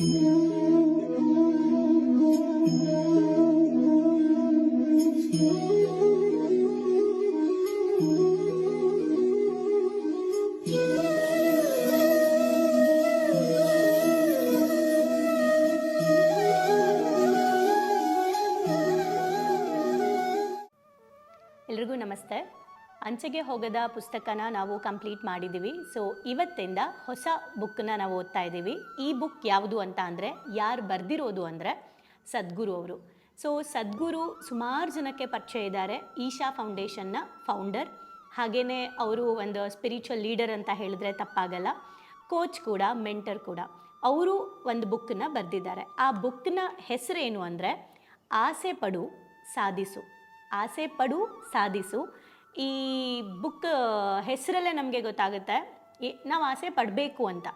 ಎಲ್ರಿಗೂ ಅಂಚೆಗೆ ಹೋಗದ ಪುಸ್ತಕನ ನಾವು ಕಂಪ್ಲೀಟ್ ಮಾಡಿದ್ದೀವಿ ಸೊ ಇವತ್ತಿಂದ ಹೊಸ ಬುಕ್ನ ನಾವು ಓದ್ತಾ ಇದ್ದೀವಿ. ಈ ಬುಕ್ ಯಾವುದು ಅಂತ ಅಂದರೆ ಯಾರು ಬರೆದಿರೋದು ಅಂದರೆ ಸದ್ಗುರು ಅವರು. ಸೊ ಸದ್ಗುರು ಸುಮಾರು ಜನಕ್ಕೆ ಪರಿಚಯ ಇದ್ದಾರೆ. ಈಶಾ ಫೌಂಡೇಶನ್ನ ಫೌಂಡರ್ ಹಾಗೆಯೇ ಅವರು ಒಂದು ಸ್ಪಿರಿಚುವಲ್ ಲೀಡರ್ ಅಂತ ಹೇಳಿದ್ರೆ ತಪ್ಪಾಗಲ್ಲ. ಕೋಚ್ ಕೂಡ ಮೆಂಟರ್ ಕೂಡ. ಅವರು ಒಂದು ಬುಕ್ಕನ್ನ ಬರೆದಿದ್ದಾರೆ. ಆ ಬುಕ್ನ ಹೆಸರೇನು ಅಂದರೆ ಆಸೆ ಪಡು, ಸಾಧಿಸು. ಆಸೆ ಪಡು, ಸಾಧಿಸು. ಈ ಬುಕ್ ಹೆಸರಲ್ಲೇ ನಮಗೆ ಗೊತ್ತಾಗುತ್ತೆ. ನಾವು ಆಸೆ ಪಡಬೇಕು ಅಂತ.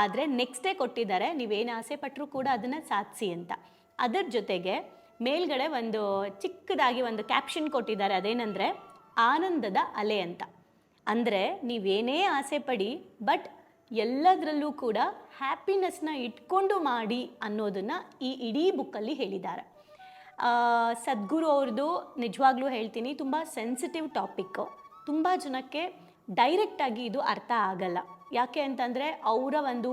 ಆದರೆ ನೆಕ್ಸ್ಟೇ ಕೊಟ್ಟಿದ್ದಾರೆ ನೀವೇನು ಆಸೆ ಪಟ್ಟರೂ ಕೂಡ ಅದನ್ನು ಸಾಧಿಸಿ ಅಂತ. ಅದರ ಜೊತೆಗೆ ಮೇಲ್ಗಡೆ ಒಂದು ಚಿಕ್ಕದಾಗಿ ಒಂದು ಕ್ಯಾಪ್ಷನ್ ಕೊಟ್ಟಿದ್ದಾರೆ, ಅದೇನಂದರೆ, ಆನಂದದ ಅಲೆ ಅಂತ. ಅಂದರೆ ನೀವೇನೇ ಆಸೆ ಪಡಿ ಬಟ್ ಎಲ್ಲದರಲ್ಲೂ ಕೂಡ ಹ್ಯಾಪಿನೆಸ್ನ ಇಟ್ಕೊಂಡು ಮಾಡಿ ಅನ್ನೋದನ್ನು ಈ ಇಡೀ ಬುಕ್ಕಲ್ಲಿ ಹೇಳಿದ್ದಾರೆ. ಸದ್ಗುರು ಅವ್ರದ್ದು ನಿಜವಾಗ್ಲೂ ಹೇಳ್ತೀನಿ, ತುಂಬ ಸೆನ್ಸಿಟಿವ್ ಟಾಪಿಕ್ಕು ತುಂಬ ಜನಕ್ಕೆ ಡೈರೆಕ್ಟಾಗಿ ಇದು ಅರ್ಥ ಆಗಲ್ಲ. ಯಾಕೆ ಅಂತಂದರೆ ಅವರ ಒಂದು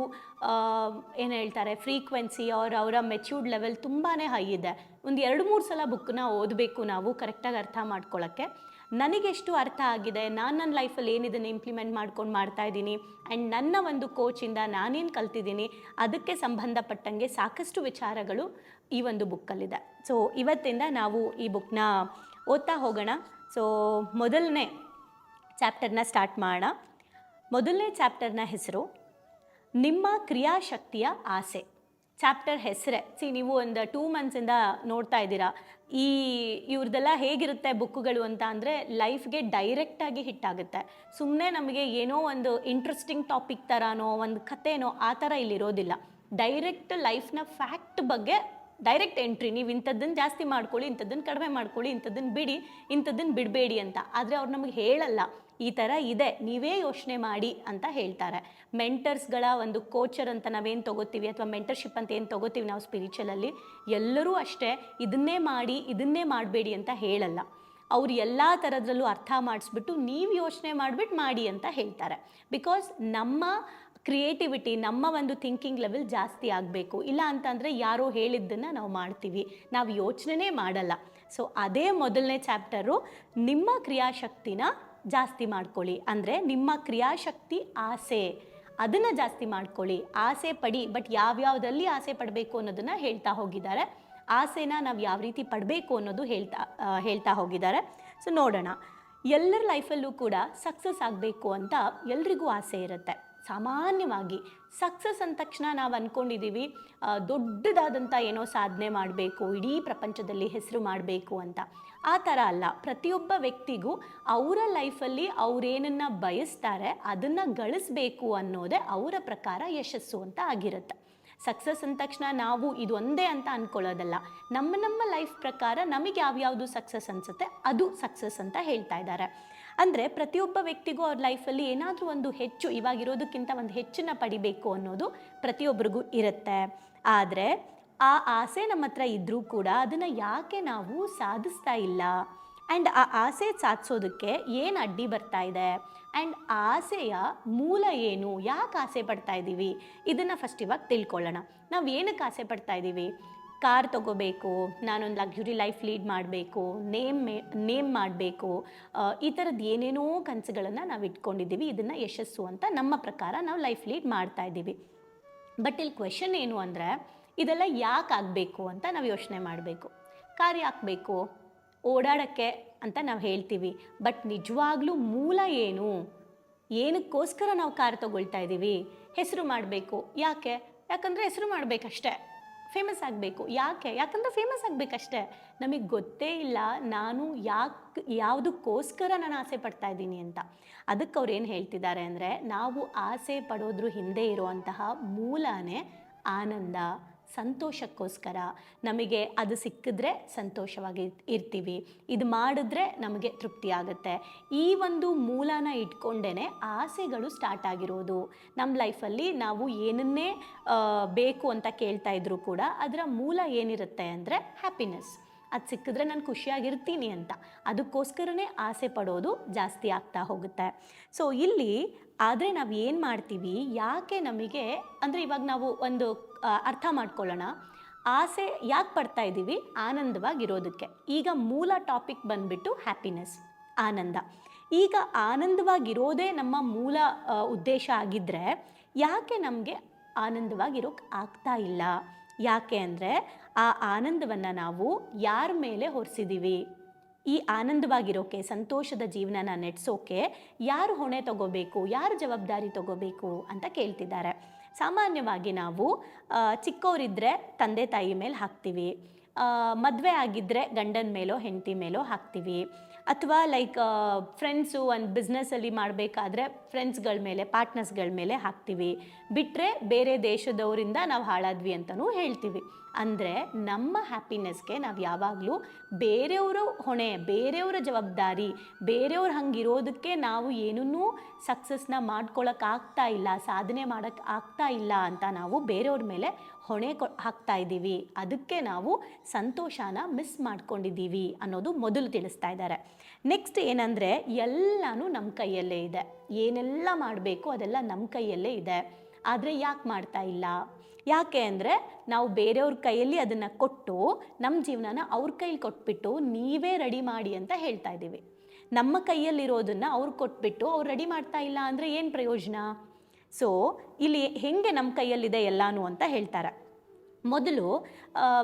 ಏನು ಹೇಳ್ತಾರೆ ಫ್ರೀಕ್ವೆನ್ಸಿ ಅವ್ರ ಅವರ ಮೆಚ್ಯೂರ್ಡ್ ಲೆವೆಲ್ ತುಂಬಾ ಹೈ ಇದೆ. ಒಂದು ಎರಡು ಮೂರು ಸಲ ಬುಕ್ನ ಓದಬೇಕು ನಾವು ಕರೆಕ್ಟಾಗಿ ಅರ್ಥ ಮಾಡ್ಕೊಳ್ಳೋಕ್ಕೆ ನನಗೆಷ್ಟು ಅರ್ಥ ಆಗಿದೆ, ನಾನು ನನ್ನ ಲೈಫಲ್ಲಿ ಏನಿದನ್ನು ಇಂಪ್ಲಿಮೆಂಟ್ ಮಾಡ್ಕೊಂಡು ಮಾಡ್ತಾ ಇದ್ದೀನಿ ಆ್ಯಂಡ್ ನನ್ನ ಒಂದು ಕೋಚಿಂದ ನಾನೇನು ಕಲ್ತಿದ್ದೀನಿ, ಅದಕ್ಕೆ ಸಂಬಂಧಪಟ್ಟಂಗೆ ಸಾಕಷ್ಟು ವಿಚಾರಗಳು ಈ ಒಂದು ಬುಕ್ಕಲ್ಲಿದೆ ಸೊ ಇವತ್ತಿಂದ ನಾವು ಈ ಬುಕ್ನ ಓದ್ತಾ ಹೋಗೋಣ. ಸೊ ಮೊದಲನೇ ಚಾಪ್ಟರ್ನ ಸ್ಟಾರ್ಟ್ ಮಾಡೋಣ. ಮೊದಲನೇ ಚಾಪ್ಟರ್ನ ಹೆಸರು, ನಿಮ್ಮ ಕ್ರಿಯಾಶಕ್ತಿಯ ಆಸೆ. ಚಾಪ್ಟರ್ ಹೆಸರೇ. ಸಿ ನೀವು ಒಂದು ಟೂ ಮಂತ್ಸಿಂದ ನೋಡ್ತಾ ಇದ್ದೀರಾ. ಈ ಇವ್ರದ್ದೆಲ್ಲ ಹೇಗಿರುತ್ತೆ ಬುಕ್ಕುಗಳು ಅಂತ ಅಂದರೆ ಲೈಫ್ಗೆ ಡೈರೆಕ್ಟಾಗಿ ಹಿಟ್ ಆಗುತ್ತೆ. ಸುಮ್ಮನೆ ನಮಗೆ ಏನೋ ಒಂದು ಇಂಟ್ರೆಸ್ಟಿಂಗ್ ಟಾಪಿಕ್ ಥರನೋ ಒಂದು ಕಥೆನೋ, ಆ ಥರ ಇಲ್ಲಿರೋದಿಲ್ಲ ಡೈರೆಕ್ಟ್ ಲೈಫ್ನ ಫ್ಯಾಕ್ಟ್ ಬಗ್ಗೆ ಡೈರೆಕ್ಟ್ ಎಂಟ್ರಿ, ನೀವು ಇಂಥದ್ದನ್ನು ಜಾಸ್ತಿ ಮಾಡ್ಕೊಳ್ಳಿ ಇಂಥದ್ದನ್ನು ಕಡಿಮೆ ಮಾಡ್ಕೊಳ್ಳಿ ಇಂಥದ್ದನ್ನು ಬಿಡಿ ಇಂಥದ್ದನ್ನು ಬಿಡಬೇಡಿ ಅಂತ. ಆದರೆ ಅವ್ರು ನಮಗೆ ಹೇಳಲ್ಲ, ಈ ಥರ ಇದೆ, ನೀವೇ ಯೋಚನೆ ಮಾಡಿ ಅಂತ ಹೇಳ್ತಾರೆ. ಮೆಂಟರ್ಸ್ಗಳ ಒಂದು ಕೋಚರ್ ಅಂತ ನಾವೇನು ತೊಗೋತೀವಿ ಅಥವಾ ಮೆಂಟರ್ಶಿಪ್ ಅಂತ ಏನು ತೊಗೋತೀವಿ ನಾವು ಸ್ಪಿರಿಚುವಲಲ್ಲಿ ಎಲ್ಲರೂ ಅಷ್ಟೇ ಇದನ್ನೇ ಮಾಡಿ, ಇದನ್ನೇ ಮಾಡಬೇಡಿ ಅಂತ ಹೇಳಲ್ಲ. ಅವ್ರು ಎಲ್ಲ ಥರದ್ರಲ್ಲೂ ಅರ್ಥ ಮಾಡಿಸ್ಬಿಟ್ಟು ನೀವು ಯೋಚನೆ ಮಾಡಿಬಿಟ್ಟು ಮಾಡಿ ಅಂತ ಹೇಳ್ತಾರೆ. ಬಿಕಾಸ್ ನಮ್ಮ ಕ್ರಿಯೇಟಿವಿಟಿ ನಮ್ಮ ಒಂದು ಥಿಂಕಿಂಗ್ ಲೆವೆಲ್ ಜಾಸ್ತಿ ಆಗಬೇಕು. ಇಲ್ಲ ಅಂತಂದರೆ ಯಾರೋ ಹೇಳಿದ್ದನ್ನು ನಾವು ಮಾಡ್ತೀವಿ. ನಾವು ಯೋಚನೆ ಮಾಡಲ್ಲ. ಸೊ ಅದೇ ಮೊದಲನೇ ಚಾಪ್ಟರು ನಿಮ್ಮ ಕ್ರಿಯಾಶಕ್ತಿನ ಜಾಸ್ತಿ ಮಾಡ್ಕೊಳ್ಳಿ. ಅಂದರೆ ನಿಮ್ಮ ಕ್ರಿಯಾಶಕ್ತಿ ಆಸೆ. ಅದನ್ನು ಜಾಸ್ತಿ ಮಾಡ್ಕೊಳ್ಳಿ. ಆಸೆ ಪಡಿ ಬಟ್ ಯಾವ್ಯಾವುದಲ್ಲಿ ಆಸೆ ಪಡಬೇಕು ಅನ್ನೋದನ್ನು ಹೇಳ್ತಾ ಹೋಗಿದ್ದಾರೆ. ಆಸೆನ ನಾವು ಯಾವ ರೀತಿ ಪಡಬೇಕು ಅನ್ನೋದು ಹೇಳ್ತಾ ಹೇಳ್ತಾ ಹೋಗಿದ್ದಾರೆ. ಸೊ ನೋಡೋಣ. ಎಲ್ಲರ ಲೈಫಲ್ಲೂ ಕೂಡ ಸಕ್ಸಸ್ ಆಗಬೇಕು ಅಂತ ಎಲ್ರಿಗೂ ಆಸೆ ಇರುತ್ತೆ. ಸಾಮಾನ್ಯವಾಗಿ ಸಕ್ಸಸ್ ಅಂದ ತಕ್ಷಣ ನಾವು ಅಂದ್ಕೊಂಡಿದ್ದೀವಿ ದೊಡ್ಡದಾದಂಥ ಏನೋ ಸಾಧನೆ ಮಾಡಬೇಕು, ಇಡೀ ಪ್ರಪಂಚದಲ್ಲಿ ಹೆಸರು ಮಾಡಬೇಕು ಅಂತ. ಆ ಥರ ಅಲ್ಲ, ಪ್ರತಿಯೊಬ್ಬ ವ್ಯಕ್ತಿಗೂ ಅವರ ಲೈಫಲ್ಲಿ ಅವರೇನನ್ನು ಬಯಸ್ತಾರೆ, ಅದನ್ನು ಗಳಿಸ್ಬೇಕು ಅನ್ನೋದೇ ಅವರ ಪ್ರಕಾರ ಯಶಸ್ಸು ಅಂತ ಆಗಿರುತ್ತೆ. ಸಕ್ಸಸ್ ಅಂದ ತಕ್ಷಣ ನಾವು ಇದೊಂದೇ ಅಂತ ಅಂದ್ಕೊಳ್ಳೋದಲ್ಲ ನಮ್ಮ ನಮ್ಮ ಲೈಫ್ ಪ್ರಕಾರ ನಮಗೆ ಯಾವ್ಯಾವುದು ಸಕ್ಸಸ್ ಅನಿಸುತ್ತೆ, ಅದು ಸಕ್ಸಸ್ ಅಂತ ಹೇಳ್ತಾ ಇದ್ದಾರೆ. ಅಂದರೆ ಪ್ರತಿಯೊಬ್ಬ ವ್ಯಕ್ತಿಗೂ ಅವ್ರ ಲೈಫಲ್ಲಿ ಏನಾದರೂ ಒಂದು ಹೆಚ್ಚು ಇವಾಗಿರೋದಕ್ಕಿಂತ ಒಂದು ಹೆಚ್ಚನ್ನ ಪಡಿಬೇಕು ಅನ್ನೋದು ಪ್ರತಿಯೊಬ್ಬರಿಗೂ ಇರುತ್ತೆ. ಆದರೆ ಆ ಆಸೆ ನಮ್ಮ ಹತ್ರ ಇದ್ದರೂ ಕೂಡ ಅದನ್ನು ಯಾಕೆ ನಾವು ಸಾಧಿಸ್ತಾ ಇಲ್ಲ? ಆ್ಯಂಡ್ ಆ ಆಸೆ ಸಾಧಿಸೋದಕ್ಕೆ ಏನು ಅಡ್ಡಿ ಬರ್ತಾ ಇದೆ? ಆ್ಯಂಡ್ ಆಸೆಯ ಮೂಲ ಏನು? ಯಾಕೆ ಆಸೆ ಪಡ್ತಾ ಇದ್ದೀವಿ ಇದನ್ನು ಫಸ್ಟ್ ಇವಾಗ ತಿಳ್ಕೊಳ್ಳೋಣ. ನಾವು ಏನಕ್ಕೆ ಆಸೆ ಪಡ್ತಾ ಇದ್ದೀವಿ ಕಾರ್ ತಗೋಬೇಕು, ನಾನೊಂದು ಲಕ್ಸುರಿ ಲೈಫ್ ಲೀಡ್ ಮಾಡಬೇಕು ನೇಮ್ ನೇಮ್ ಮಾಡಬೇಕು ಈ ಥರದ್ದು ಏನೇನೋ ಕನಸುಗಳನ್ನು ನಾವು ಇಟ್ಕೊಂಡಿದ್ದೀವಿ. ಇದನ್ನು ಯಶಸ್ಸು ಅಂತ ನಮ್ಮ ಪ್ರಕಾರ ನಾವು ಲೈಫ್ ಲೀಡ್ ಮಾಡ್ತಾ ಇದ್ದೀವಿ. ಬಟ್ ಇಲ್ಲಿ ಕ್ವೆಶನ್ ಏನು ಅಂದರೆ, ಇದೆಲ್ಲ ಯಾಕೆ ಆಗಬೇಕು ಅಂತ ನಾವು ಯೋಚನೆ ಮಾಡಬೇಕು. ಕಾರ್ ಯಾಕೆ ಬೇಕು ಓಡಾಡೋಕ್ಕೆ ಅಂತ ನಾವು ಹೇಳ್ತೀವಿ. ಬಟ್ ನಿಜವಾಗ್ಲೂ ಮೂಲ ಏನು? ಏನಕ್ಕೋಸ್ಕರ ನಾವು ಕಾರ್ ತಗೊಳ್ತಾ ಇದ್ದೀವಿ? ಹೆಸರು ಮಾಡಬೇಕು. ಯಾಕೆ? ಯಾಕಂದರೆ ಹೆಸರು ಮಾಡಬೇಕಷ್ಟೇ. ಫೇಮಸ್ ಆಗಬೇಕು. ಯಾಕೆ? ಯಾಕಂದರೆ ಫೇಮಸ್ ಆಗಬೇಕಷ್ಟೇ. ನಮಗೆ ಗೊತ್ತೇ ಇಲ್ಲ ನಾನು ಯಾಕೆ, ಯಾವುದಕ್ಕೋಸ್ಕರ ನಾನು ಆಸೆ ಪಡ್ತಾ ಇದ್ದೀನಿ ಅಂತ. ಅದಕ್ಕೆ ಅವ್ರು ಏನು ಹೇಳ್ತಿದ್ದಾರೆ ಅಂದರೆ, ನಾವು ಆಸೆ ಪಡೋದ್ರ ಹಿಂದೆ ಇರುವಂತಹ ಮೂಲನೇ ಆನಂದ ಸಂತೋಷಕ್ಕೋಸ್ಕರ ನಮಗೆ ಅದು ಸಿಕ್ಕಿದ್ರೆ ಸಂತೋಷವಾಗಿ ಇರ್ತೀವಿ. ಇದು ಮಾಡಿದ್ರೆ ನಮಗೆ ತೃಪ್ತಿ ಆಗುತ್ತೆ. ಈ ಒಂದು ಮೂಲನ ಇಟ್ಕೊಂಡೇ ಆಸೆಗಳು ಸ್ಟಾರ್ಟ್ ಆಗಿರೋದು. ನಮ್ಮ ಲೈಫಲ್ಲಿ ನಾವು ಏನನ್ನೇ ಬೇಕು ಅಂತ ಕೇಳ್ತಾ ಇದ್ರು ಕೂಡ ಅದರ ಮೂಲ ಏನಿರುತ್ತೆ ಅಂದರೆ ಹ್ಯಾಪಿನೆಸ್ ಅದು ಸಿಕ್ಕಿದ್ರೆ ನಾನು ಖುಷಿಯಾಗಿರ್ತೀನಿ ಅಂತ. ಅದಕ್ಕೋಸ್ಕರನೇ ಆಸೆ ಪಡೋದು ಜಾಸ್ತಿ ಆಗ್ತಾ ಹೋಗುತ್ತೆ. ಸೊ ಇಲ್ಲಿ ಆದರೆ ನಾವು ಏನು ಮಾಡ್ತೀವಿ? ಯಾಕೆ ನಮಗೆ, ಅಂದರೆ ಇವಾಗ ನಾವು ಒಂದು ಅರ್ಥ ಮಾಡ್ಕೊಳ್ಳೋಣ. ಆಸೆ ಯಾಕೆ ಪಡ್ತಾ ಇದ್ದೀವಿ ಆನಂದವಾಗಿರೋದಕ್ಕೆ. ಈಗ ಮೂಲ ಟಾಪಿಕ್ ಬಂದ್ಬಿಟ್ಟು ಹ್ಯಾಪಿನೆಸ್, ಆನಂದ. ಈಗ ಆನಂದವಾಗಿರೋದೇ ನಮ್ಮ ಮೂಲ ಉದ್ದೇಶ ಆಗಿದ್ದರೆ ಯಾಕೆ ನಮಗೆ ಆನಂದವಾಗಿರೋಕ್ಕೆ ಆಗ್ತಾ ಇಲ್ಲ? ಯಾಕೆ ಅಂದರೆ ಆ ಆನಂದವನ್ನು ನಾವು ಯಾರ ಮೇಲೆ ಹೊರಿಸಿದ್ದೀವಿ ಈ ಆನಂದವಾಗಿರೋಕೆ, ಸಂತೋಷದ ಜೀವನನ ನಡೆಸೋಕೆ ಯಾರು ಹೊಣೆ ತಗೋಬೇಕು? ಯಾರು ಜವಾಬ್ದಾರಿ ತಗೋಬೇಕು ಅಂತ ಕೇಳ್ತಿದ್ದಾರೆ. ಸಾಮಾನ್ಯವಾಗಿ ನಾವು ಚಿಕ್ಕವರಿದ್ದರೆ ತಂದೆ ತಾಯಿ ಮೇಲೆ ಹಾಕ್ತೀವಿ. ಮದುವೆ ಆಗಿದ್ದರೆ ಗಂಡನ ಮೇಲೋ ಹೆಂಡತಿ ಮೇಲೋ ಹಾಕ್ತೀವಿ. ಅಥವಾ ಲೈಕ್ ಫ್ರೆಂಡ್ಸು ಒಂದು ಬಿಸ್ನೆಸ್ಸಲ್ಲಿ ಮಾಡಬೇಕಾದ್ರೆ ಫ್ರೆಂಡ್ಸ್ಗಳ ಮೇಲೆ ಪಾರ್ಟ್ನರ್ಸ್ಗಳ ಮೇಲೆ ಹಾಕ್ತೀವಿ. ಬಿಟ್ಟರೆ ಬೇರೆ ದೇಶದವರಿಂದ ನಾವು ಹಾಳಾದ್ವಿ ಅಂತಲೂ ಹೇಳ್ತೀವಿ. ಅಂದರೆ ನಮ್ಮ ಹ್ಯಾಪಿನೆಸ್ಗೆ ನಾವು ಯಾವಾಗಲೂ ಬೇರೆಯವರು ಹೊಣೆ, ಬೇರೆಯವರ ಜವಾಬ್ದಾರಿ, ಬೇರೆಯವ್ರು ಹಂಗಿರೋದಕ್ಕೆ ನಾವು ಏನನ್ನೂ ಸಕ್ಸಸ್ನ ಮಾಡ್ಕೊಳ್ಳೋಕ್ಕಾಗ್ತಾ ಇಲ್ಲ, ಸಾಧನೆ ಮಾಡೋಕ್ಕೆ ಆಗ್ತಾ ಇಲ್ಲ ಅಂತ ನಾವು ಬೇರೆಯವ್ರ ಮೇಲೆ ಹೊಣೆ ಕೊ, ಹಾಕ್ತಾ ಇದ್ದೀವಿ. ಅದಕ್ಕೆ ನಾವು ಸಂತೋಷನ ಮಿಸ್ ಮಾಡ್ಕೊಂಡಿದ್ದೀವಿ ಅನ್ನೋದು ಮೊದಲು ತಿಳಿಸ್ತಾ ಇದ್ದಾರೆ. ನೆಕ್ಸ್ಟ್ ಏನಂದರೆ ಎಲ್ಲನೂ ನಮ್ಮ ಕೈಯಲ್ಲೇ ಇದೆ. ಏನೆಲ್ಲ ಮಾಡಬೇಕು ಅದೆಲ್ಲ ನಮ್ಮ ಕೈಯಲ್ಲೇ ಇದೆ. ಆದರೆ ಯಾಕೆ ಮಾಡ್ತಾ ಇಲ್ಲ? ಯಾಕೆ ಅಂದರೆ ನಾವು ಬೇರೆಯವ್ರ ಕೈಯಲ್ಲಿ ಅದನ್ನು ಕೊಟ್ಟು ನಮ್ಮ ಜೀವನನ ಅವ್ರ ಕೈಲಿ ಕೊಟ್ಬಿಟ್ಟು ನೀವೇ ರೆಡಿ ಮಾಡಿ ಅಂತ ಹೇಳ್ತಾ ಇದ್ದೀವಿ ನಮ್ಮ ಕೈಯಲ್ಲಿರೋದನ್ನು ಅವ್ರು ಕೊಟ್ಬಿಟ್ಟು ಅವ್ರು ರೆಡಿ ಮಾಡ್ತಾ ಇಲ್ಲ ಅಂದರೆ ಏನು ಪ್ರಯೋಜನ? ಸೊ ಇಲ್ಲಿ ಹೆಂಗೆ ನಮ್ಮ ಕೈಯಲ್ಲಿದೆ ಎಲ್ಲಾನು ಅಂತ ಹೇಳ್ತಾರೆ. ಮೊದಲು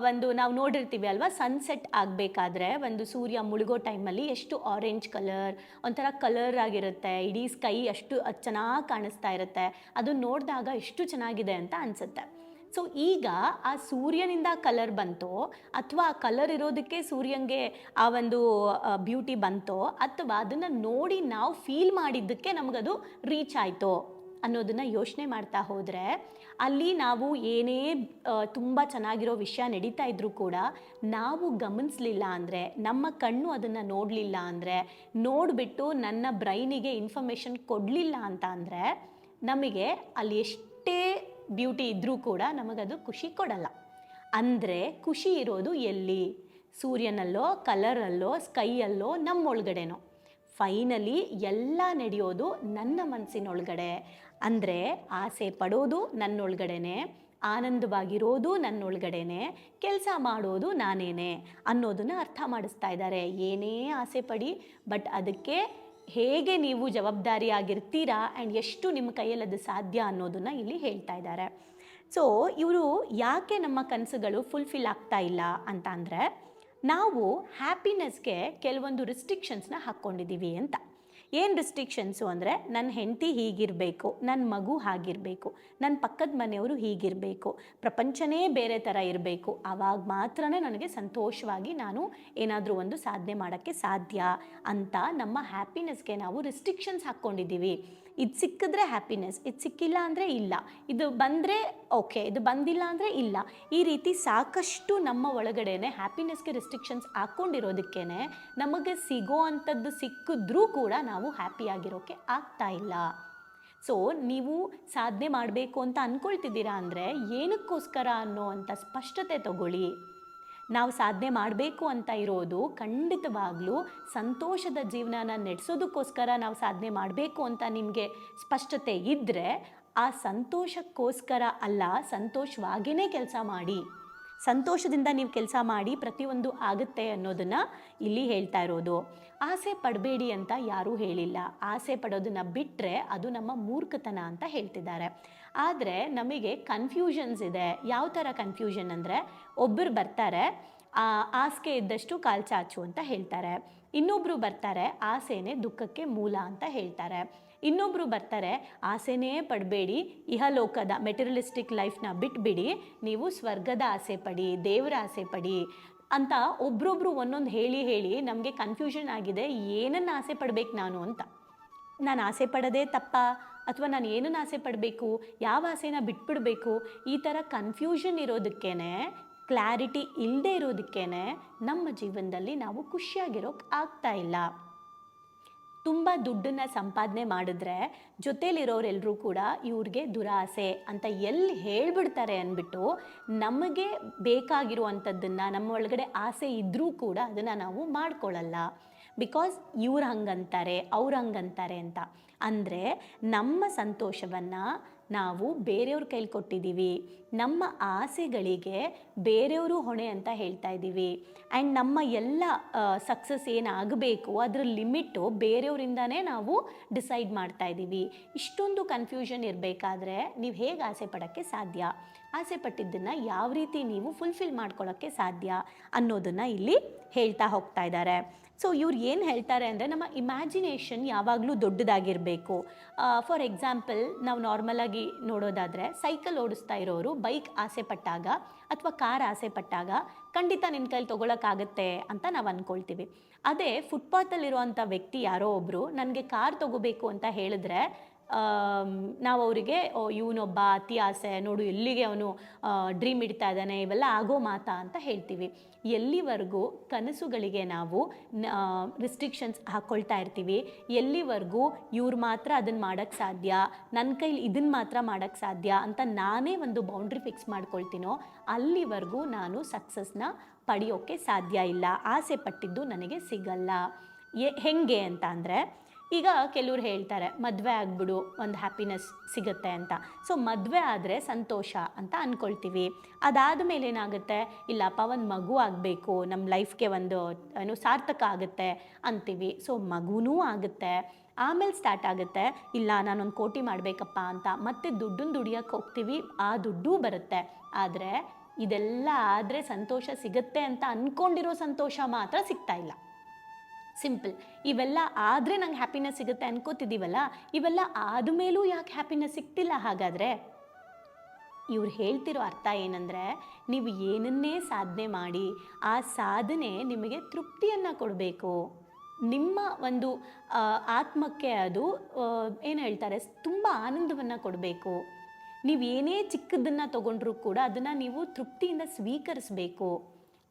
ಒಂದು ನಾವು ನೋಡಿರ್ತೀವಿ ಅಲ್ವಾ ಸನ್ಸೆಟ್ ಆಗಬೇಕಾದ್ರೆ ಒಂದು ಸೂರ್ಯ ಮುಳುಗೋ ಟೈಮಲ್ಲಿ ಎಷ್ಟು ಆರೆಂಜ್ ಕಲರ್ ಒಂಥರ ಕಲರ್ ಆಗಿರುತ್ತೆ, ಇಡೀ ಸ್ಕೈ ಅಷ್ಟು ಚೆನ್ನಾಗಿ ಕಾಣಿಸ್ತಾ ಇರುತ್ತೆ, ಅದು ನೋಡಿದಾಗ ಎಷ್ಟು ಚೆನ್ನಾಗಿದೆ ಅಂತ ಅನಿಸುತ್ತೆ. ಸೊ ಈಗ ಆ ಸೂರ್ಯನಿಂದ ಕಲರ್ ಬಂತೋ, ಅಥವಾ ಆ ಕಲರ್ ಇರೋದಕ್ಕೆ ಸೂರ್ಯನಿಗೆ ಆ ಒಂದು ಬ್ಯೂಟಿ ಬಂತೋ, ಅಥವಾ ಅದನ್ನು ನೋಡಿ ನಾವು ಫೀಲ್ ಮಾಡಿದ್ದಕ್ಕೆ ನಮಗದು ರೀಚ್ ಆಯಿತೋ? ಅನ್ನೋದನ್ನ ಯೋಚನೆ ಮಾಡ್ತಾ ಹೋದರೆ, ಅಲ್ಲಿ ನಾವು ಏನೇ ತುಂಬ ಚೆನ್ನಾಗಿರೋ ವಿಷಯ ನಡೀತಾ ಇದ್ರೂ ಕೂಡ ನಾವು ಗಮನಿಸಲಿಲ್ಲ ಅಂದರೆ, ನಮ್ಮ ಕಣ್ಣು ಅದನ್ನು ನೋಡಲಿಲ್ಲ ಅಂದರೆ, ನೋಡಿಬಿಟ್ಟು ನನ್ನ ಬ್ರೈನಿಗೆ ಇನ್ಫಾರ್ಮೇಷನ್ ಕೊಡಲಿಲ್ಲ ಅಂತ ಅಂದರೆ, ನಮಗೆ ಅಲ್ಲಿ ಎಷ್ಟೇ ಬ್ಯೂಟಿ ಇದ್ದರೂ ಕೂಡ ನಮಗದು ಖುಷಿ ಕೊಡಲ್ಲ. ಅಂದರೆ ಖುಷಿ ಇರೋದು ಎಲ್ಲಿ? ಸೂರ್ಯನಲ್ಲೋ, ಕಲರಲ್ಲೋ, ಸ್ಕೈಯಲ್ಲೋ, ನಮ್ಮೊಳಗಡೆನೋ. ಫೈನಲಿ ಎಲ್ಲ ನಡೆಯೋದು ನನ್ನ ಮನಸ್ಸಿನೊಳಗಡೆ ಅಂದರೆ ಆಸೆ ಪಡೋದು ನನ್ನೊಳಗಡೆನೆ, ಆನಂದವಾಗಿರೋದು ನನ್ನೊಳಗಡೆನೆ, ಕೆಲಸ ಮಾಡೋದು ನಾನೇನೆ ಅನ್ನೋದನ್ನು ಅರ್ಥ ಮಾಡಿಸ್ತಾ ಇದ್ದಾರೆ. ಏನೇ ಆಸೆ ಪಡಿ, ಬಟ್ ಅದಕ್ಕೆ ಹೇಗೆ ನೀವು ಜವಾಬ್ದಾರಿಯಾಗಿರ್ತೀರಾ ಆ್ಯಂಡ್ ಎಷ್ಟು ನಿಮ್ಮ ಕೈಯಲ್ಲಿ ಅದು ಸಾಧ್ಯ ಅನ್ನೋದನ್ನು ಇಲ್ಲಿ ಹೇಳ್ತಾ ಇದ್ದಾರೆ. ಸೊ ಇವರು ಯಾಕೆ ನಮ್ಮ ಕನಸುಗಳು ಫುಲ್ಫಿಲ್ ಆಗ್ತಾ ಇಲ್ಲ ಅಂತ ಅಂದರೆ, ನಾವು ಹ್ಯಾಪಿನೆಸ್ಗೆ ಕೆಲವೊಂದು ರಿಸ್ಟ್ರಿಕ್ಷನ್ಸ್ನ ಹಾಕ್ಕೊಂಡಿದ್ದೀವಿ ಅಂತ. ಏನು ರಿಸ್ಟ್ರಿಕ್ಷನ್ಸು ಅಂದರೆ ನನ್ನ ಹೆಂಡತಿ ಹೀಗಿರಬೇಕು ನನ್ನ ಮಗು ಹಾಗಿರಬೇಕು ನನ್ನ ಪಕ್ಕದ ಮನೆಯವರು ಹೀಗಿರಬೇಕು, ಪ್ರಪಂಚನೇ ಬೇರೆ ಥರ ಇರಬೇಕು ಆವಾಗ ಮಾತ್ರ ನನಗೆ ಸಂತೋಷವಾಗಿ ನಾನು ಏನಾದರೂ ಒಂದು ಸಾಧನೆ ಮಾಡೋಕ್ಕೆ ಸಾಧ್ಯ ಅಂತ ನಮ್ಮ ಹ್ಯಾಪಿನೆಸ್ಗೆ ನಾವು ರಿಸ್ಟ್ರಿಕ್ಷನ್ಸ್ ಹಾಕ್ಕೊಂಡಿದ್ದೀವಿ. ಇದು ಸಿಕ್ಕಿದ್ರೆ ಹ್ಯಾಪಿನೆಸ್ ಇದು ಸಿಕ್ಕಿಲ್ಲ ಅಂದರೆ ಇಲ್ಲ. ಇದು ಬಂದರೆ ಓಕೆ ಇದು ಬಂದಿಲ್ಲ ಅಂದರೆ ಇಲ್ಲ. ಈ ರೀತಿ ಸಾಕಷ್ಟು ನಮ್ಮ ಒಳಗಡೆನೆ ಹ್ಯಾಪಿನೆಸ್ಗೆ ರೆಸ್ಟ್ರಿಕ್ಷನ್ಸ್ ಹಾಕ್ಕೊಂಡಿರೋದಕ್ಕೇ ನಮಗೆ ಸಿಗೋ ಅಂಥದ್ದು ಸಿಕ್ಕಿದ್ರೂ ಕೂಡ ನಾವು ಹ್ಯಾಪಿಯಾಗಿರೋಕ್ಕೆ ಆಗ್ತಾ ಇಲ್ಲ. ಸೊ ನೀವು ಸಾಧನೆ ಮಾಡಬೇಕು ಅಂತ ಅಂದ್ಕೊಳ್ತಿದ್ದೀರಾ ಅಂದರೆ ಏನಕ್ಕೋಸ್ಕರ ಅನ್ನೋ ಅಂಥ ಸ್ಪಷ್ಟತೆ ತಗೊಳ್ಳಿ. ನಾವು ಸಾಧನೆ ಮಾಡಬೇಕು ಅಂತ ಇರೋದು ಖಂಡಿತವಾಗ್ಲೂ ಸಂತೋಷದ ಜೀವನನ ನಡೆಸೋದಕ್ಕೋಸ್ಕರ ನಾವು ಸಾಧನೆ ಮಾಡಬೇಕು ಅಂತ ನಿಮಗೆ ಸ್ಪಷ್ಟತೆ ಇದ್ದರೆ ಆ ಸಂತೋಷಕ್ಕೋಸ್ಕರ ಅಲ್ಲ ಸಂತೋಷವಾಗಿಯೇ ಕೆಲಸ ಮಾಡಿ. ಸಂತೋಷದಿಂದ ನೀವು ಕೆಲಸ ಮಾಡಿ ಪ್ರತಿಯೊಂದು ಆಗುತ್ತೆ ಅನ್ನೋದನ್ನು ಇಲ್ಲಿ ಹೇಳ್ತಾ ಇರೋದು. ಆಸೆ ಪಡಬೇಡಿ ಅಂತ ಯಾರೂ ಹೇಳಿಲ್ಲ. ಆಸೆ ಪಡೋದನ್ನು ಬಿಟ್ಟರೆ ಅದು ನಮ್ಮ ಮೂರ್ಖತನ ಅಂತ ಹೇಳ್ತಿದ್ದಾರೆ. ಆದರೆ ನಮಗೆ ಕನ್ಫ್ಯೂಷನ್ಸ್ ಇದೆ. ಯಾವ ಥರ ಕನ್ಫ್ಯೂಷನ್ ಅಂದರೆ ಒಬ್ಬರು ಬರ್ತಾರೆ ಆಸೆ ಇದ್ದಷ್ಟು ಕಾಲು ಚಾಚು ಅಂತ ಹೇಳ್ತಾರೆ. ಇನ್ನೊಬ್ಬರು ಬರ್ತಾರೆ, ಆಸೆನೇ ದುಃಖಕ್ಕೆ ಮೂಲ ಅಂತ ಹೇಳ್ತಾರೆ. ಇನ್ನೊಬ್ಬರು ಬರ್ತಾರೆ, ಆಸೆನೇ ಪಡಬೇಡಿ, ಇಹಲೋಕದ ಮೆಟೀರಿಯಲಿಸ್ಟಿಕ್ ಲೈಫ್ನ ಬಿಟ್ಬಿಡಿ, ನೀವು ಸ್ವರ್ಗದ ಆಸೆ ಪಡಿ, ದೇವರ ಆಸೆ ಪಡಿ ಅಂತ ಒಬ್ರೊಬ್ರು ಒಂದೊಂದು ಹೇಳಿ ಹೇಳಿ ನಮಗೆ ಕನ್ಫ್ಯೂಷನ್ ಆಗಿದೆ, ಏನನ್ನು ಆಸೆ ಪಡ್ಬೇಕು ನಾನು ಅಂತ. ನಾನು ಆಸೆ ಪಡೋದೇ ತಪ್ಪ? ಅಥವಾ ನಾನು ಏನನ್ನು ಆಸೆ ಪಡಬೇಕು, ಯಾವ ಆಸೆನ ಬಿಟ್ಬಿಡಬೇಕು, ಈ ಥರ ಕನ್ಫ್ಯೂಷನ್ ಇರೋದಕ್ಕೇ ಕ್ಲಾರಿಟಿ ಇಲ್ಲದೆ ಇರೋದಕ್ಕೇ ನಮ್ಮ ಜೀವನದಲ್ಲಿ ನಾವು ಖುಷಿಯಾಗಿರೋಕೆ ಆಗ್ತಾ ಇಲ್ಲ. ತುಂಬ ದುಡ್ಡನ್ನು ಸಂಪಾದನೆ ಮಾಡಿದ್ರೆ ಜೊತೇಲಿರೋರೆಲ್ಲರೂ ಕೂಡ ಇವ್ರಿಗೆ ದುರಾಸೆ ಅಂತ ಎಲ್ಲಿ ಹೇಳ್ಬಿಡ್ತಾರೆ ಅಂದ್ಬಿಟ್ಟು ನಮಗೆ ಬೇಕಾಗಿರುವಂಥದ್ದನ್ನು, ನಮ್ಮ ಒಳಗಡೆ ಆಸೆ ಇದ್ದರೂ ಕೂಡ ಅದನ್ನು ನಾವು ಮಾಡ್ಕೊಳ್ಳಲ್ಲ. ಬಿಕಾಸ್ ಇವ್ರು ಹಂಗಂತಾರೆ, ಅವ್ರು ಹಂಗಂತಾರೆ ಅಂತ. ಅಂದರೆ ನಮ್ಮ ಸಂತೋಷವನ್ನು ನಾವು ಬೇರೆಯವ್ರ ಕೈಲಿ ಕೊಟ್ಟಿದ್ದೀವಿ ನಮ್ಮ ಆಸೆಗಳಿಗೆ ಬೇರೆಯವರು ಹೊಣೆ ಅಂತ ಹೇಳ್ತಾ ಇದ್ದೀವಿ ಆ್ಯಂಡ್ ನಮ್ಮ ಎಲ್ಲ ಸಕ್ಸಸ್ ಏನಾಗಬೇಕು, ಅದರ ಲಿಮಿಟು ಬೇರೆಯವರಿಂದನೇ ನಾವು ಡಿಸೈಡ್ ಮಾಡ್ತಾ ಇದ್ದೀವಿ ಇಷ್ಟೊಂದು ಕನ್ಫ್ಯೂಷನ್ ಇರಬೇಕಾದ್ರೆ ನೀವು ಹೇಗೆ ಆಸೆ ಪಡೋಕ್ಕೆ ಸಾಧ್ಯ? ಆಸೆ ಪಟ್ಟಿದ್ದನ್ನು ಯಾವ ರೀತಿ ನೀವು ಫುಲ್ಫಿಲ್ ಮಾಡ್ಕೊಳ್ಳೋಕ್ಕೆ ಸಾಧ್ಯ ಅನ್ನೋದನ್ನು ಇಲ್ಲಿ ಹೇಳ್ತಾ ಹೋಗ್ತಾ ಇದ್ದಾರೆ. ಸೊ ಇವ್ರು ಏನು ಹೇಳ್ತಾರೆ ಅಂದರೆ ನಮ್ಮ ಇಮ್ಯಾಜಿನೇಷನ್ ಯಾವಾಗಲೂ ದೊಡ್ಡದಾಗಿರಬೇಕು. ಫಾರ್ ಎಕ್ಸಾಂಪಲ್ ನಾವು ನಾರ್ಮಲಾಗಿ ನೋಡೋದಾದರೆ ಸೈಕಲ್ ಓಡಿಸ್ತಾ ಇರೋರು ಬೈಕ್ ಆಸೆ ಪಟ್ಟಾಗ ಅಥವಾ ಕಾರ್ ಆಸೆ ಪಟ್ಟಾಗ ಖಂಡಿತ ನಿನ್ನ ಕೈಲಿ ತೊಗೊಳಕ್ಕಾಗತ್ತೆ ಅಂತ ನಾವು ಅಂದ್ಕೊಳ್ತೀವಿ ಅದೇ ಫುಟ್ಪಾತಲ್ಲಿರುವಂಥ ವ್ಯಕ್ತಿ ಯಾರೋ ಒಬ್ಬರು ನನಗೆ ಕಾರ್ ತೊಗೋಬೇಕು ಅಂತ ಹೇಳಿದ್ರೆ ನಾವು ಅವರಿಗೆ ಇವನೊಬ್ಬ ಅತಿ ಆಸೆ, ನೋಡು, ಎಲ್ಲಿಗೆ ಅವನು ಡ್ರೀಮ್ ಇಡ್ತಾ ಇದ್ದಾನೆ, ಇವೆಲ್ಲ ಆಗೋ ಮಾತಾ ಅಂತ ಹೇಳ್ತೀವಿ. ಎಲ್ಲಿವರೆಗೂ ಕನಸುಗಳಿಗೆ ನಾವು ರಿಸ್ಟ್ರಿಕ್ಷನ್ಸ್ ಹಾಕ್ಕೊಳ್ತಾ ಇರ್ತೀವಿ. ಎಲ್ಲಿವರೆಗೂ ಇವ್ರು ಮಾತ್ರ ಅದನ್ನು ಮಾಡೋಕ್ಕೆ ಸಾಧ್ಯ ನನ್ನ ಕೈಲಿ ಇದನ್ನು ಮಾತ್ರ ಮಾಡೋಕ್ಕೆ ಸಾಧ್ಯ ಅಂತ ನಾನೇ ಒಂದು ಬೌಂಡ್ರಿ ಫಿಕ್ಸ್ ಮಾಡ್ಕೊಳ್ತೀನೋ, ಅಲ್ಲಿವರೆಗೂ ನಾನು ಸಕ್ಸಸ್ನ ಪಡೆಯೋಕ್ಕೆ ಸಾಧ್ಯ ಇಲ್ಲ. ಆಸೆ ಪಟ್ಟಿದ್ದು ನನಗೆ ಸಿಗಲ್ಲ. ಎ, ಹೆಂಗೆ ಅಂತ ಅಂದರೆ ಈಗ ಕೆಲವ್ರು ಹೇಳ್ತಾರೆ, ಮದುವೆ ಆಗ್ಬಿಡು, ಒಂದು ಹ್ಯಾಪಿನೆಸ್ ಸಿಗುತ್ತೆ ಅಂತ. ಸೊ ಮದುವೆ ಆದರೆ ಸಂತೋಷ ಅಂತ ಅಂದ್ಕೊಳ್ತೀವಿ ಅದಾದ ಮೇಲೆ ಏನಾಗುತ್ತೆ, ಇಲ್ಲಪ್ಪ, ಒಂದು ಮಗು ಆಗಬೇಕು ನಮ್ಮ ಲೈಫ್ಗೆ ಒಂದು, ಏನು ಸಾರ್ಥಕ ಆಗುತ್ತೆ ಅಂತೀವಿ. ಸೊ ಮಗುನೂ ಆಗುತ್ತೆ. ಆಮೇಲೆ ಸ್ಟಾರ್ಟ್ ಆಗುತ್ತೆ, ಇಲ್ಲ, ನಾನೊಂದು ಕೋಟಿ ಮಾಡಬೇಕಪ್ಪ ಅಂತ ಮತ್ತೆ ದುಡ್ಡನ್ನು ದುಡಿಯೋಕ್ಕೆ ಹೋಗ್ತೀವಿ, ಆ ದುಡ್ಡೂ ಬರುತ್ತೆ. ಆದರೆ, ಇದೆಲ್ಲ ಆದರೆ ಸಂತೋಷ ಸಿಗುತ್ತೆ ಅಂತ ಅಂದ್ಕೊಂಡಿರೋ ಸಂತೋಷ ಮಾತ್ರ ಸಿಗ್ತಾ ಇಲ್ಲ. ಸಿಂಪಲ್ ಇವೆಲ್ಲ ಆದರೆ ನಂಗೆ ಹ್ಯಾಪಿನೆಸ್ ಸಿಗುತ್ತೆ ಅನ್ಕೋತಿದ್ದೀವಲ್ಲ, ಇವೆಲ್ಲ ಆದಮೇಲೂ ಯಾಕೆ ಹ್ಯಾಪಿನೆಸ್ ಸಿಗ್ತಿಲ್ಲ? ಹಾಗಾದರೆ ಇವ್ರು ಹೇಳ್ತಿರೋ ಅರ್ಥ ಏನಂದರೆ, ನೀವು ಏನನ್ನೇ ಸಾಧನೆ ಮಾಡಿ, ಆ ಸಾಧನೆ ನಿಮಗೆ ತೃಪ್ತಿಯನ್ನು ಕೊಡಬೇಕು. ನಿಮ್ಮ ಒಂದು ಆತ್ಮಕ್ಕೆ ಅದು ಏನು ಹೇಳ್ತಾರೆ, ತುಂಬ ಆನಂದವನ್ನು ಕೊಡಬೇಕು. ನೀವು ಏನೇ ಚಿಕ್ಕದನ್ನು ತೊಗೊಂಡ್ರೂ ಕೂಡ ಅದನ್ನು ನೀವು ತೃಪ್ತಿಯಿಂದ ಸ್ವೀಕರಿಸಬೇಕು.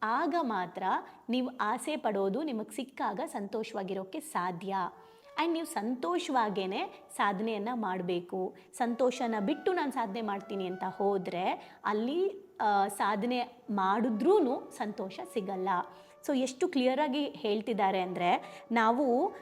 ಆಗ ಮಾತ್ರ ನೀವು ಆಸೆ ಪಡೋದು ನಿಮಗೆ ಸಿಕ್ಕಾಗ ಸಂತೋಷವಾಗಿರೋಕ್ಕೆ ಸಾಧ್ಯ. ಆ್ಯಂಡ್ ನೀವು ಸಂತೋಷವಾಗೇ ಸಾಧನೆಯನ್ನು ಮಾಡಬೇಕು. ಸಂತೋಷನ ಬಿಟ್ಟು ನಾನು ಸಾಧನೆ ಮಾಡ್ತೀನಿ ಅಂತ ಹೋದರೆ ಅಲ್ಲಿ ಸಾಧನೆ ಮಾಡಿದ್ರೂ ಸಂತೋಷ ಸಿಗಲ್ಲ. ಸೊ, ಎಷ್ಟು ಕ್ಲಿಯರಾಗಿ ಹೇಳ್ತಿದ್ದಾರೆ ಅಂದರೆ ನಾವು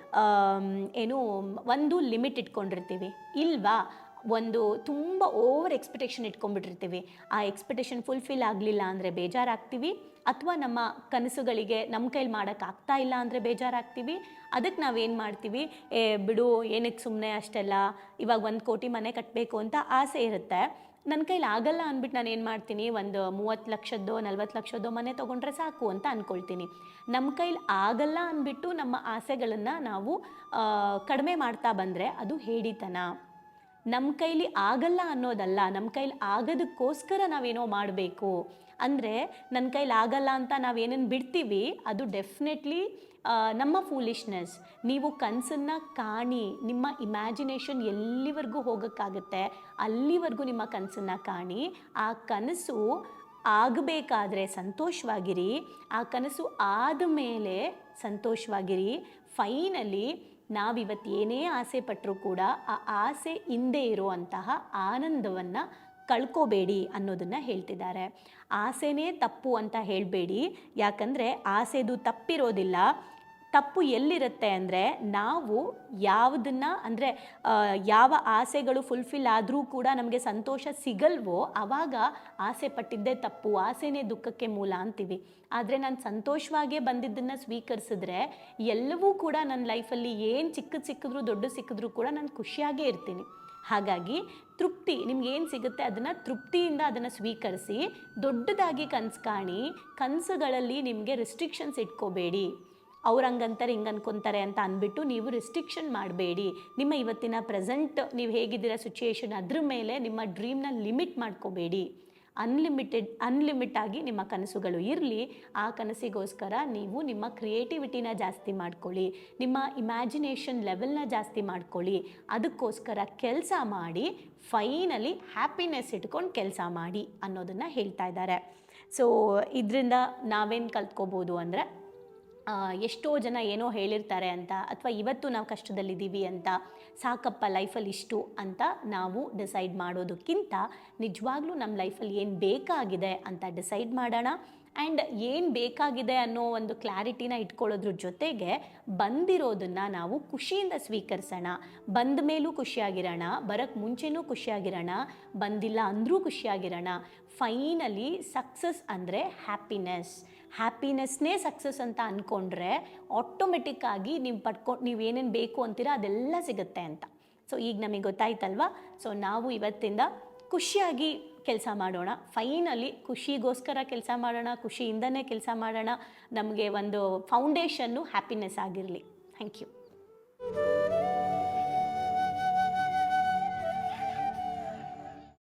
ಏನು, ಒಂದು ಲಿಮಿಟ್ ಇಟ್ಕೊಂಡಿರ್ತೀವಿ. ಇಲ್ವಾ? ಒಂದು ತುಂಬ ಓವರ್ ಎಕ್ಸ್ಪೆಕ್ಟೇಷನ್ ಇಟ್ಕೊಂಡ್ಬಿಟ್ಟಿರ್ತೀವಿ. ಆ ಎಕ್ಸ್ಪೆಕ್ಟೇಷನ್ ಫುಲ್ಫಿಲ್ ಆಗಲಿಲ್ಲ ಅಂದರೆ ಬೇಜಾರಾಗ್ತೀವಿ. ಅಥವಾ ನಮ್ಮ ಕನಸುಗಳಿಗೆ ನಮ್ಮ ಕೈಲಿ ಮಾಡೋಕ್ಕಾಗ್ತಾ ಇಲ್ಲ ಅಂದರೆ ಬೇಜಾರಾಗ್ತೀವಿ. ಅದಕ್ಕೆ ನಾವೇನು ಮಾಡ್ತೀವಿ? ಏ, ಬಿಡು ಏನಕ್ಕೆ ಸುಮ್ಮನೆ ಅಷ್ಟೆಲ್ಲ, ಇವಾಗ ಒಂದು ಕೋಟಿ ಮನೆ ಕಟ್ಟಬೇಕು ಅಂತ ಆಸೆ ಇರುತ್ತೆ. ನನ್ನ ಕೈಲಿ ಆಗಲ್ಲ ಅಂದ್ಬಿಟ್ಟು ನಾನು ಏನು ಮಾಡ್ತೀನಿ? ಒಂದು ಮೂವತ್ತು ಲಕ್ಷದ್ದೋ, ನಲ್ವತ್ತು ಲಕ್ಷದ್ದೋ ಮನೆ ತೊಗೊಂಡ್ರೆ ಸಾಕು ಅಂತ ಅಂದ್ಕೊಳ್ತೀನಿ ನಮ್ಮ ಕೈಲಿ ಆಗಲ್ಲ ಅಂದ್ಬಿಟ್ಟು ನಮ್ಮ ಆಸೆಗಳನ್ನು ನಾವು ಕಡಿಮೆ ಮಾಡ್ತಾ ಬಂದರೆ ಅದು ಹೇಡಿತನ. ನಮ್ಮ ಕೈಲಿ ಆಗಲ್ಲ ಅನ್ನೋದಲ್ಲ ನಮ್ಮ ಕೈಲಿ ಆಗೋದಕ್ಕೋಸ್ಕರ ನಾವೇನೋ ಮಾಡಬೇಕು. ಅಂದರೆ ನನ್ನ ಕೈಲಿ ಆಗಲ್ಲ ಅಂತ ನಾವೇನೇನು ಬಿಡ್ತೀವಿ, ಅದು ಡೆಫಿನೆಟ್ಲಿ ನಮ್ಮ ಫೂಲಿಶ್ನೆಸ್ ನೀವು ಕನಸನ್ನು ಕಾಣಿ, ನಿಮ್ಮ ಇಮ್ಯಾಜಿನೇಷನ್ ಎಲ್ಲಿವರೆಗೂ ಹೋಗೋಕ್ಕಾಗುತ್ತೆ, ಅಲ್ಲಿವರೆಗೂ ನಿಮ್ಮ ಕನಸನ್ನು ಕಾಣಿ. ಆ ಕನಸು ಆಗಬೇಕಾದ್ರೆ ಸಂತೋಷವಾಗಿರಿ, ಆ ಕನಸು ಆದ ಮೇಲೆ ಸಂತೋಷವಾಗಿರಿ. ಫೈನಲಿ ನಾವಿವತ್ತು ಏನೇ ಆಸೆ ಪಟ್ಟರೂ ಕೂಡ ಆ ಆಸೆ ಹಿಂದೆ ಇರುವಂತಹ ಆನಂದವನ್ನು ಕಳ್ಕೋಬೇಡಿ ಅನ್ನೋದನ್ನು ಹೇಳ್ತಿದ್ದಾರೆ. ಆಸೆನೇ ತಪ್ಪು ಅಂತ ಹೇಳಬೇಡಿ. ಯಾಕಂದರೆ ಆಸೆದು ತಪ್ಪಿರೋದಿಲ್ಲ. ತಪ್ಪು ಎಲ್ಲಿರುತ್ತೆ ಅಂದರೆ ನಾವು ಯಾವುದನ್ನು ಅಂದರೆ ಯಾವ ಆಸೆಗಳು ಫುಲ್ಫಿಲ್ ಆದರೂ ಕೂಡ ನಮಗೆ ಸಂತೋಷ ಸಿಗಲ್ವೋ ಆವಾಗ ಆಸೆ ಪಟ್ಟಿದ್ದೇ ತಪ್ಪು, ಆಸೆನೇ ದುಃಖಕ್ಕೆ ಮೂಲ ಅಂತೀವಿ. ಆದರೆ ನಾನು ಸಂತೋಷವಾಗೇ ಬಂದಿದ್ದನ್ನು ಸ್ವೀಕರಿಸಿದ್ರೆ ಎಲ್ಲವೂ ಕೂಡ ನನ್ನ ಲೈಫಲ್ಲಿ ಏನು ಚಿಕ್ಕದು ಸಿಕ್ಕಿದ್ರು ದೊಡ್ಡ ಸಿಕ್ಕಿದ್ರೂ ಕೂಡ ನಾನು ಖುಷಿಯಾಗೇ ಇರ್ತೀನಿ. ಹಾಗಾಗಿ ತೃಪ್ತಿ, ನಿಮ್ಗೆ ಏನು ಸಿಗುತ್ತೆ ಅದನ್ನು ತೃಪ್ತಿಯಿಂದ ಅದನ್ನು ಸ್ವೀಕರಿಸಿ, ದೊಡ್ಡದಾಗಿ ಕನಸು ಕಾಣಿ, ಕನಸುಗಳಲ್ಲಿ ನಿಮಗೆ ರೆಸ್ಟ್ರಿಕ್ಷನ್ಸ್ ಇಟ್ಕೋಬೇಡಿ. ಅವ್ರು ಹಂಗಂತಾರೆ ಹಿಂಗೆ ಅನ್ಕೊತಾರೆ ಅಂತ ಅಂದ್ಬಿಟ್ಟು ನೀವು ರಿಸ್ಟ್ರಿಕ್ಷನ್ ಮಾಡಬೇಡಿ. ನಿಮ್ಮ ಇವತ್ತಿನ ಪ್ರೆಸೆಂಟ್ ನೀವು ಹೇಗಿದ್ದೀರ ಸಿಚುಯೇಷನ್ ಅದ್ರ ಮೇಲೆ ನಿಮ್ಮ ಡ್ರೀಮ್ನ ಲಿಮಿಟ್ ಮಾಡ್ಕೋಬೇಡಿ. ಅನ್ಲಿಮಿಟೆಡ್ ಅನ್ಲಿಮಿಟ್ ಆಗಿ ನಿಮ್ಮ ಕನಸುಗಳು ಇರಲಿ. ಆ ಕನಸಿಗೋಸ್ಕರ ನೀವು ನಿಮ್ಮ ಕ್ರಿಯೇಟಿವಿಟಿನ ಜಾಸ್ತಿ ಮಾಡ್ಕೊಳ್ಳಿ. ನಿಮ್ಮ ಇಮ್ಯಾಜಿನೇಷನ್ ಲೆವೆಲ್ನ ಜಾಸ್ತಿ ಮಾಡ್ಕೊಳ್ಳಿ. ಅದಕ್ಕೋಸ್ಕರ ಕೆಲಸ ಮಾಡಿ ಫೈನಲಿ ಹ್ಯಾಪಿನೆಸ್ ಇಟ್ಕೊಂಡು ಕೆಲಸ ಮಾಡಿ ಅನ್ನೋದನ್ನು ಹೇಳ್ತಾ ಇದ್ದಾರೆ. ಸೊ ಇದರಿಂದ ನಾವೇನು ಕಲ್ತ್ಕೋಬೋದು ಅಂದರೆ ಎಷ್ಟೋ ಜನ ಏನೋ ಹೇಳಿರ್ತಾರೆ ಅಂತ ಅಥವಾ ಇವತ್ತು ನಾವು ಕಷ್ಟದಲ್ಲಿದ್ದೀವಿ ಅಂತ ಸಾಕಪ್ಪ ಲೈಫಲ್ಲಿ ಇಷ್ಟು ಅಂತ ನಾವು ಡಿಸೈಡ್ ಮಾಡೋದಕ್ಕಿಂತ ನಿಜವಾಗ್ಲೂ ನಮ್ಮ ಲೈಫಲ್ಲಿ ಏನು ಬೇಕಾಗಿದೆ ಅಂತ ಡಿಸೈಡ್ ಮಾಡೋಣ. ಆ್ಯಂಡ್ ಏನು ಬೇಕಾಗಿದೆ ಅನ್ನೋ ಒಂದು ಕ್ಲಾರಿಟಿನ ಇಟ್ಕೊಳ್ಳೋದ್ರ ಜೊತೆಗೆ ಬಂದಿರೋದನ್ನು ನಾವು ಖುಷಿಯಿಂದ ಸ್ವೀಕರಿಸೋಣ. ಬಂದ ಮೇಲೂ ಖುಷಿಯಾಗಿರೋಣ ಬರೋಕ್ಕೆ ಮುಂಚೆನೂ ಖುಷಿಯಾಗಿರೋಣ, ಬಂದಿಲ್ಲ ಅಂದರೂ ಖುಷಿಯಾಗಿರೋಣ. ಫೈನಲಿ ಸಕ್ಸಸ್ ಅಂದರೆ ಹ್ಯಾಪಿನೆಸ್ ಹ್ಯಾಪಿನೆಸ್ನೇ ಸಕ್ಸಸ್ ಅಂತ ಅಂದ್ಕೊಂಡ್ರೆ ಆಟೋಮೆಟಿಕ್ಕಾಗಿ ನೀವು ಪಡ್ಕೊಂಡು ನೀವು ಏನೇನು ಬೇಕು ಅಂತೀರ ಅದೆಲ್ಲ ಸಿಗುತ್ತೆ ಅಂತ. ಸೊ ಈಗ ನಮಗೆ ಗೊತ್ತಾಯ್ತಲ್ವಾ? ಸೊ ನಾವು ಇವತ್ತಿಂದ ಖುಷಿಯಾಗಿ ಕೆಲಸ ಮಾಡೋಣ. ಫೈನಲಿ ಖುಷಿಗೋಸ್ಕರ ಕೆಲಸ ಮಾಡೋಣ, ಖುಷಿಯಿಂದನೇ ಕೆಲಸ ಮಾಡೋಣ. ನಮಗೆ ಒಂದು ಫೌಂಡೇಶನ್ನು ಹ್ಯಾಪಿನೆಸ್ ಆಗಿರಲಿ. Thank you